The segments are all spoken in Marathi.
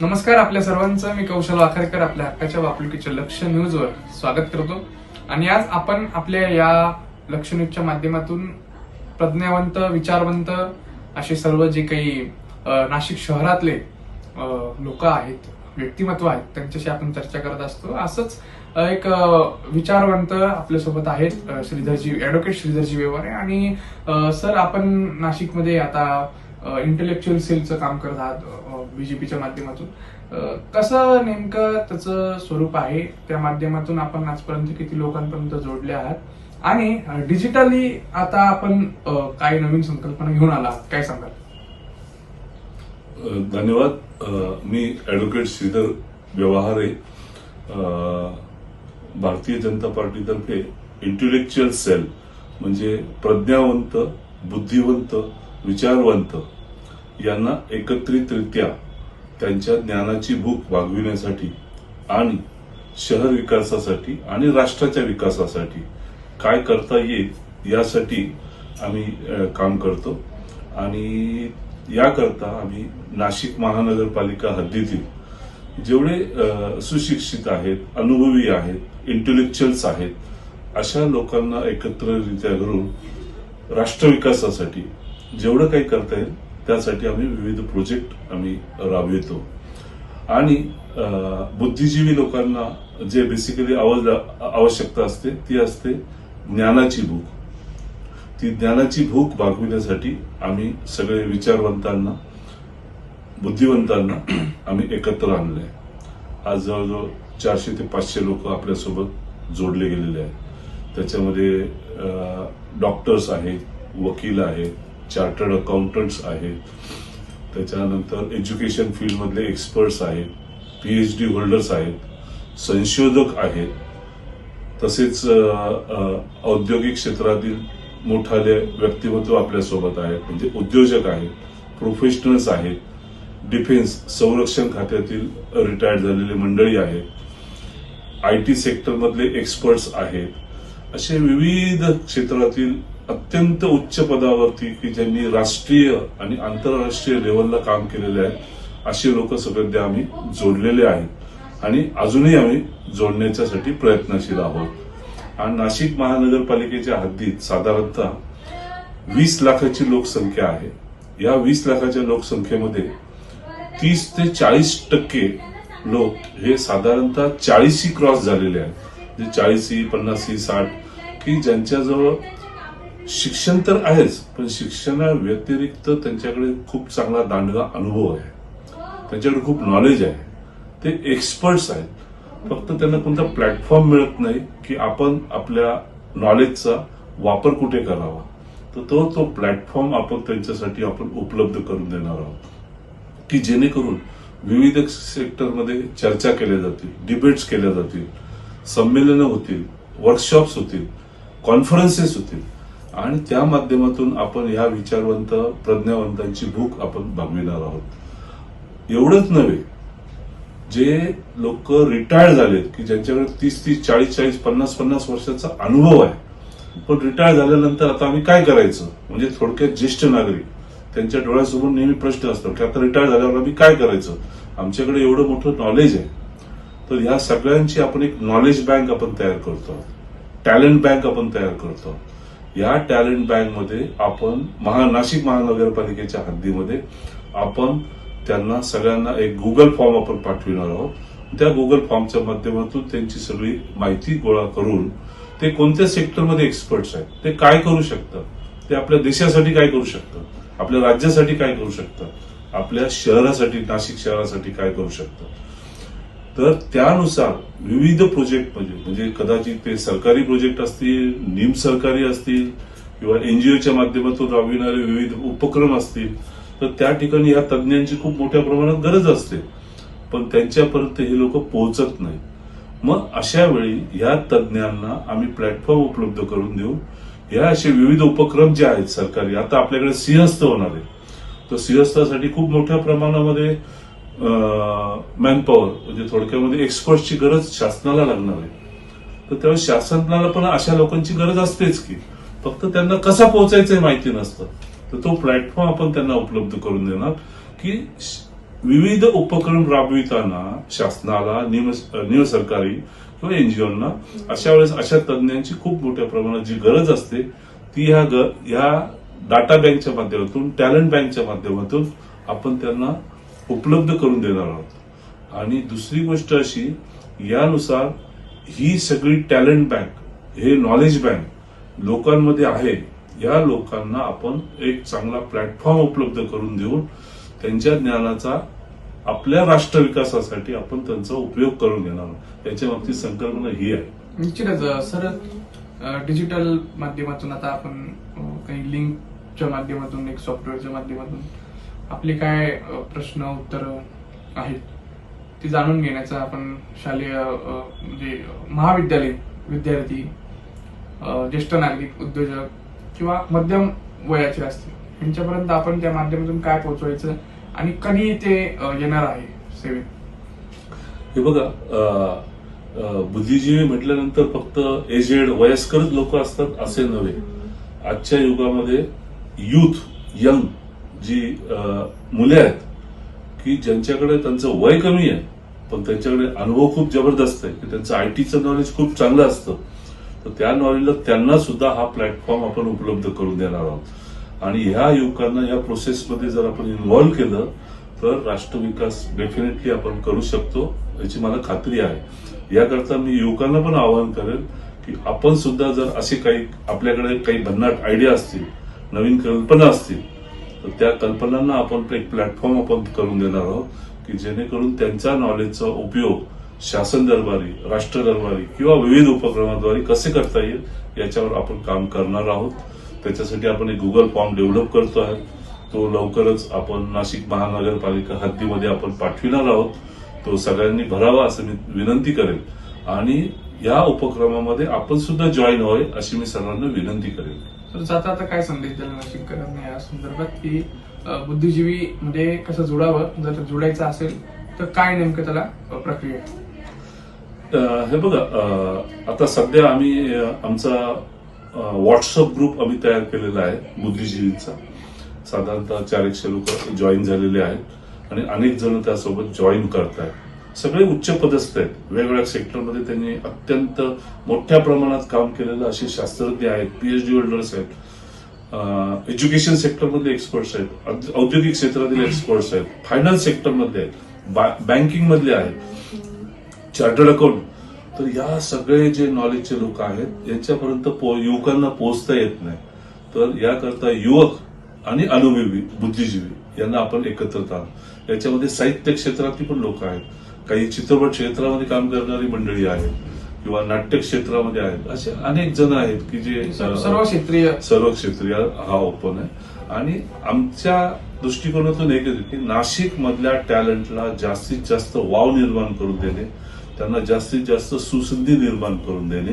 नमस्कार आपल्या सर्वांचं. मी कौशल वाखरकर आपल्या हक्काच्या वापलुकीच्या लक्ष न्यूजवर स्वागत करतो. आणि आज आपण आपल्या या लक्ष न्यूजच्या माध्यमातून प्रज्ञावंत विचारवंत असे सर्व जे काही नाशिक शहरातले लोक आहेत व्यक्तिमत्व आहेत त्यांच्याशी आपण चर्चा करत असतो. असंच एक विचारवंत आपल्यासोबत आहेत श्रीधरजी ऍडव्होकेट श्रीधरजी व्यवहारे. आणि सर आपण नाशिकमध्ये आता इंटेलेक्च्युअल सेलचं काम करत आहात बीजेपीच्या माध्यमातून. कसं नेमकं त्याचं स्वरूप आहे? त्या माध्यमातून आपण आजपर्यंत किती लोकांपर्यंत जोडले आहात? आणि डिजिटली आता आपण काही काय नवीन संकल्पना घेऊन आला काय सांगाल? धन्यवाद. मी advocate Shridhar Vyavahare Bharatiya Janata पार्टीतर्फे intellectual sale म्हणजे प्रज्ञावंत बुद्धिवंत विचारवंत यांना एकत्रितरित्या त्यांच्या ज्ञानाची भूक भागविण्यासाठी आणि शहर विकासासाठी आणि राष्ट्राच्या विकासासाठी काय करता येईल यासाठी आम्ही काम करतो. आणि याकरता आम्ही नाशिक महानगरपालिका हद्दीतील जेवढे सुशिक्षित आहेत अनुभवी आहेत इंटेलेक्च्युअल्स आहेत अशा लोकांना एकत्ररित्या करून राष्ट्रविकासासाठी जेवढं काही करता येईल त्यासाठी आम्ही विविध प्रोजेक्ट आम्ही राबवितो. आणि बुद्धिजीवी लोकांना जे बेसिकली आवश्यकता असते ती असते ज्ञानाची भूक. ती ज्ञानाची भूक भागविण्यासाठी आम्ही सगळे विचारवंतांना बुद्धिवंतांना आम्ही एकत्र आणले आज जवळजवळ चारशे ते पाचशे लोक आपल्यासोबत जोडले गेलेले आहेत. त्याच्यामध्ये डॉक्टर्स आहेत वकील आहेत चार्टर्ड अकाउंटंट्स आहेत. त्याच्यानंतर एज्युकेशन फील्डमधले एक्सपर्ट्स आहेत पीएच डी होल्डर्स आहेत संशोधक आहेत. तसेच औद्योगिक क्षेत्रातील मोठाले व्यक्तिमत्व आपल्यासोबत आहेत म्हणजे उद्योजक आहेत प्रोफेशनल्स आहेत. डिफेन्स संरक्षण खात्यातील रिटायर्ड झालेले मंडळी आहेत. आय टी सेक्टरमधले एक्सपर्ट्स आहेत. असे विविध क्षेत्रातील अत्यंत उच्च पदावरती की ज्यांनी राष्ट्रीय आणि आंतरराष्ट्रीय लेवलला काम केलेले आहे असे लोक सगळे आम्ही जोडलेले आहेत. आणि अजूनही आम्ही जोडण्याच्यासाठी प्रयत्नशील आहोत. आणि नाशिक महानगरपालिकेच्या हद्दीत साधारणतः वीस लाखाची लोकसंख्या आहे. या वीस लाखाच्या लोकसंख्येमध्ये तीस ते चाळीस टक्के लोक हे साधारणतः चाळीसी क्रॉस झालेले आहेत. म्हणजे चाळीसी पन्नासी साठ की ज्यांच्याजवळ शिक्षण तर आहेच पण शिक्षणा व्यतिरिक्त त्यांच्याकडे खूप चांगला दांडगा अनुभव आहे. त्यांच्याकडे खूप नॉलेज आहे. ते एक्सपर्ट्स आहेत. फक्त त्यांना कोणता प्लॅटफॉर्म मिळत नाही की आपण आपल्या नॉलेजचा वापर कुठे करावा. तर तो तो प्लॅटफॉर्म आपण त्यांच्यासाठी आपण उपलब्ध करून देणार आहोत. की जेणेकरून विविध सेक्टरमध्ये चर्चा केल्या जातील डिबेट्स केल्या जातील संमेलनं होतील वर्कशॉप्स होतील कॉन्फरन्सेस होतील. आणि त्या माध्यमातून आपण या विचारवंत प्रज्ञावंतांची भूक आपण भागविणार आहोत. एवढंच नव्हे जे लोक रिटायर्ड झालेत की ज्यांच्याकडे तीस तीस चाळीस चाळीस पन्नास पन्नास वर्षाचा अनुभव आहे पण रिटायर झाल्यानंतर आता आम्ही काय करायचं? म्हणजे थोडक्यात ज्येष्ठ नागरिक त्यांच्या डोळ्यासमोर नेहमी प्रश्न असतो की आता रिटायर झाल्यावर आम्ही काय करायचं? आमच्याकडे एवढं मोठं नॉलेज आहे. तर ह्या सगळ्यांची आपण एक नॉलेज बँक आपण तयार करतो. टॅलेंट बँक आपण तयार करतो. या टॅलेंट बँकमध्ये आपण महा नाशिक महानगरपालिकेच्या हद्दीमध्ये आपण त्यांना सगळ्यांना एक गुगल फॉर्म आपण पाठविणार आहोत. त्या गुगल फॉर्मच्या माध्यमातून त्यांची सगळी माहिती गोळा करून ते कोणत्या सेक्टरमध्ये एक्सपर्ट्स आहेत ते काय करू शकतात ते आपल्या देशासाठी काय करू शकतात आपल्या राज्यासाठी काय करू शकतात आपल्या शहरासाठी नाशिक शहरासाठी काय करू शकतात. तर त्यानुसार विविध प्रोजेक्ट म्हणजे म्हणजे कदाचित ते सरकारी प्रोजेक्ट असतील निम सरकारी असतील किंवा एनजीओच्या माध्यमातून राबविणारे विविध उपक्रम असतील तर त्या ठिकाणी या तज्ज्ञांची खूप मोठ्या प्रमाणात गरज असते. पण त्यांच्यापर्यंत हे लोक पोहोचत नाही मग अशा वेळी या तज्ज्ञांना आम्ही प्लॅटफॉर्म उपलब्ध करून देऊ. या असे विविध उपक्रम जे आहेत सरकारी आता आपल्याकडे सिंहस्थ होणार आहे. तर सिंहस्थासाठी खूप मोठ्या प्रमाणामध्ये मॅनपॉवर म्हणजे थोडक्यामध्ये एक्सपर्टची गरज शासनाला लागणार आहे. तर त्यावेळी शासनाला पण अशा लोकांची गरज असतेच की फक्त त्यांना कसा पोहोचायचं हे माहिती नसतं. तर तो प्लॅटफॉर्म आपण त्यांना उपलब्ध करून देणार की विविध उपक्रम राबविताना शासनाला निम निमसरकारी किंवा एनजीओना अशा वेळेस अशा तज्ज्ञांची खूप मोठ्या प्रमाणात जी गरज असते ती ह्या ह्या डाटा बँकच्या माध्यमातून टॅलेंट बँकच्या माध्यमातून आपण त्यांना उपलब्ध करून देणार आहोत. आणि दुसरी गोष्ट अशी यानुसार ही सगळी टॅलेंट बँक हे नॉलेज बँक लोकांमध्ये आहे. या लोकांना आपण एक चांगला प्लॅटफॉर्म उपलब्ध करून देऊन त्यांच्या ज्ञानाचा आपल्या राष्ट्र विकासासाठी आपण त्यांचा उपयोग करून घेणार आहोत. याच्या बाबतीत संकल्पना ही आहे. निश्चितच सर डिजिटल माध्यमातून आता आपण काही लिंकच्या माध्यमातून एक सॉफ्टवेअरच्या माध्यमातून आपले काय प्रश्न उत्तर आहेत ते जाणून घेण्याचा आपण शालेय म्हणजे महाविद्यालयीन विद्यार्थी ज्येष्ठ नागरिक उद्योजक किंवा मध्यम वयाचे असतील यांच्यापर्यंत आपण त्या माध्यमातून काय पोहोचवायचं आणि कधी ते येणार आहे सेवेत? हे बघा बुद्धिजीवी म्हटल्यानंतर फक्त एजेड वयस्करच लोक असतात असे नव्हे. आजच्या युगामध्ये युथ यंग जी मुले आहेत की ज्यांच्याकडे त्यांचं वय कमी आहे पण त्यांच्याकडे अनुभव खूप जबरदस्त आहे की त्यांचं आयटीचं नॉलेज खूप चांगलं असतं तर त्या नॉलेजला त्यांना सुद्धा हा प्लॅटफॉर्म आपण उपलब्ध करून देणार आहोत. आणि ह्या युवकांना या प्रोसेसमध्ये जर आपण इन्व्हॉल्व्ह केलं तर राष्ट्रविकास डेफिनेटली आपण करू शकतो याची मला खात्री आहे. याकरता मी युवकांना पण आवाहन करेल की आपण सुद्धा जर असे काही आपल्याकडे काही भन्नाट आयडिया असतील नवीन कल्पना असतील तर त्या कल्पनांना आपण एक प्लॅटफॉर्म आपण करून देणार आहोत की जेणेकरून त्यांच्या नॉलेजचा उपयोग शासन दरबारी राष्ट्र दरबारी किंवा विविध उपक्रमाद्वारे कसे करता येईल याच्यावर आपण काम करणार आहोत. त्याच्यासाठी आपण एक गुगल फॉर्म डेव्हलप करतो आहे. तो लवकरच आपण नाशिक महानगरपालिका हद्दीमध्ये आपण पाठविणार आहोत. तो सगळ्यांनी भरावा असं मी विनंती करेल. आणि या उपक्रमामध्ये आपण सुद्धा जॉईन व्हावे अशी मी सर्वांना विनंती करेल. तर जाता आता काय संदेश दिला नाशिककरांना या संदर्भात? की बुद्धिजीवी म्हणजे कसं जुडावं? जर जुडायचं असेल तर काय नेमकं त्याला प्रक्रिया आहे? हे बघा आता सध्या आम्ही आमचा व्हॉट्सअप ग्रुप आम्ही तयार केलेला आहे बुद्धिजीवींचा. साधारणतः चार एकशे लोक जॉईन झालेले आहेत आणि अनेक जण त्यासोबत जॉईन करत आहेत सगळे उच्च पदस्थ आहेत. वेगवेगळ्या सेक्टरमध्ये त्यांनी अत्यंत मोठ्या प्रमाणात काम केलेलं असे शास्त्रज्ञ आहेत पीएचडी होल्डर्स आहेत. एज्युकेशन सेक्टरमधले एक्सपर्ट्स आहेत औद्योगिक क्षेत्रातील एक्सपर्ट्स आहेत फायनान्स सेक्टरमधले आहेत बँकिंगमधले आहेत चार्टर्ड अकाउंट तर या सगळे जे नॉलेजचे लोक आहेत यांच्यापर्यंत पो- युवकांना पोहोचता येत नाही. तर याकरता युवक आणि अनुभवी बुद्धिजीवी यांना आपण एकत्रित आहोत याच्यामध्ये साहित्य क्षेत्रातली पण लोक आहेत. काही चित्रपट क्षेत्रामध्ये काम करणारी मंडळी आहेत किंवा नाट्य क्षेत्रामध्ये आहेत असे अनेक जण आहेत की जे सर्व क्षेत्रीय सर्व क्षेत्रीय हा ओपन आहे. आणि आमच्या दृष्टिकोनातून एक की नाशिक मधल्या टॅलेंटला जास्तीत जास्त वाव निर्माण करून देणे त्यांना जास्तीत जास्त सुसंधी निर्माण करून देणे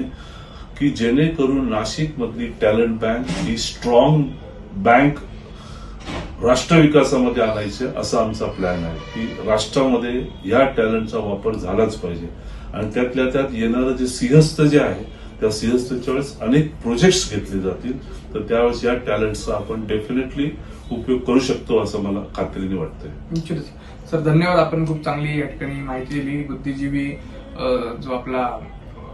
की जेणेकरून नाशिक मधली टॅलेंट बँक ही स्ट्रॉंग बँक राष्ट्रविकासामध्ये आणायचं असा आमचा प्लॅन आहे की राष्ट्रामध्ये या टॅलेंटचा वापर झालाच पाहिजे. आणि त्यातल्या त्यात येणारं जे सिंहस्थ जे आहे त्या सिंहस्थच्या वेळेस अनेक प्रोजेक्ट्स घेतले जातील. तर त्यावेळेस या टॅलेंटचा आपण डेफिनेटली उपयोग करू शकतो असं मला खात्रीने वाटतंय. निश्चितच. सर धन्यवाद. आपण खूप चांगली या ठिकाणी माहिती दिली. बुद्धिजीवी जो आपला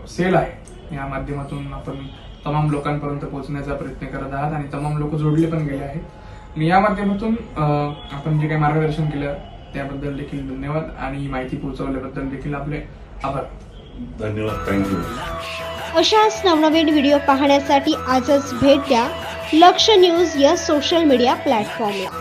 सेल आहे या माध्यमातून आपण तमाम लोकांपर्यंत पोहोचण्याचा प्रयत्न करत आहात आणि तमाम लोक जोडले पण गेले आहेत. या माध्यमातून आपण जे काही मार्गदर्शन केलं त्याबद्दल देखील धन्यवाद आणि ही माहिती पोहोचवल्याबद्दल देखील आपले आभार. धन्यवाद थँक्यू अशाच नवनवीन व्हिडिओ पाहण्यासाठी आजच भेट द्या. लक्ष न्यूज या सोशल मीडिया प्लॅटफॉर्मला